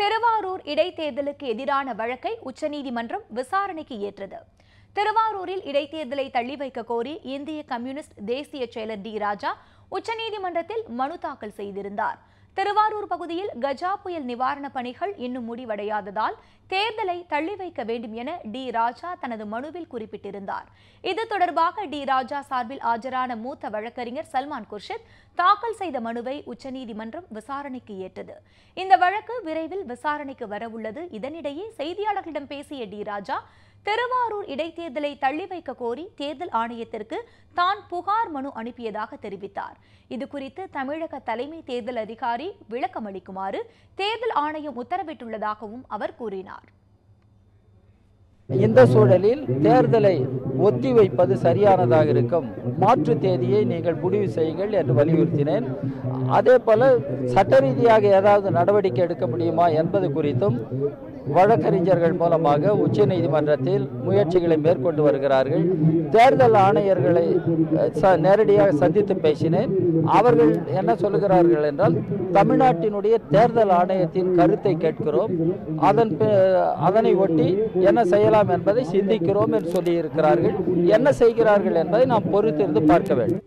திருவாரூர் இடைத்தேர்தலுக்கு எதிரான வழக்கை உச்சநீதிமன்றம் விசாரணைக்கு ஏற்றது. திருவாரூரில் இடைத்தேர்தலை தள்ளி வைக்க கோரி இந்திய கம்யூனிஸ்ட் தேசிய செயலர் டி ராஜா உச்சநீதிமன்றத்தில் மனு தாக்கல் செய்திருந்தார். திருவாரூர் பகுதியில் கஜா புயல் நிவாரணப் பணிகள் இன்னும் முடிவடையாததால் தேர்தலை தள்ளி வைக்க வேண்டும் என டி ராஜா தனது மனுவில் குறிப்பிட்டிருந்தார். இது தொடர்பாக டி ராஜா சார்பில் ஆஜரான மூத்த வழக்கறிஞர் சல்மான் குர்ஷித் தாக்கல் செய்த மனுவை உச்சநீதிமன்றம் விசாரணைக்கு ஏற்றது. இந்த வழக்கு விரைவில் விசாரணைக்கு வரவுள்ளது. இதனிடையே செய்தியாளர்களிடம் பேசிய டி ராஜா திருவாரூர் இடைத்தேர்தலை தள்ளி வைக்க கோரி தேர்தல் ஆணையத்திற்கு தான் புகார் மனு அனுப்பியதாக தெரிவித்தார். இதுகுறித்து தமிழக தலைமை தேர்தல் அதிகாரி விளக்கமளிக்குமாறு தேர்தல் ஆணையம் உத்தரவிட்டுள்ளதாகவும் அவர் கூறினார். இந்த சூழலில் தேர்தலை ஒத்தி வைப்பது சரியானதாக இருக்கும். மாற்று தேதியை நீங்கள் முடிவு செய்யுங்கள் என்று வலியுறுத்தினேன். அதே போல சட்ட ரீதியாக ஏதாவது நடவடிக்கை எடுக்க முடியுமா என்பது குறித்தும் வழக்கறிஞர்கள் மூலமாக உச்ச நீதிமன்றத்தில் முயற்சிகளை மேற்கொண்டு வருகிறார்கள். தேர்தல் ஆணையர்களை ச- நேரடியாக சந்தித்து பேசினேன். அவர்கள் என்ன சொல்லுகிறார்கள் என்றால் தமிழ்நாட்டினுடைய தேர்தல் ஆணையத்தின் கருத்தை கேட்கிறோம். அதன் அதனை ஒட்டி என்ன செய்யலாம் என்பதை சிந்திக்கிறோம் என்று சொல்லியிருக்கிறார்கள். என்ன செய்கிறார்கள் என்பதை நாம் பொறுத்திருந்து பார்க்க வேண்டும்.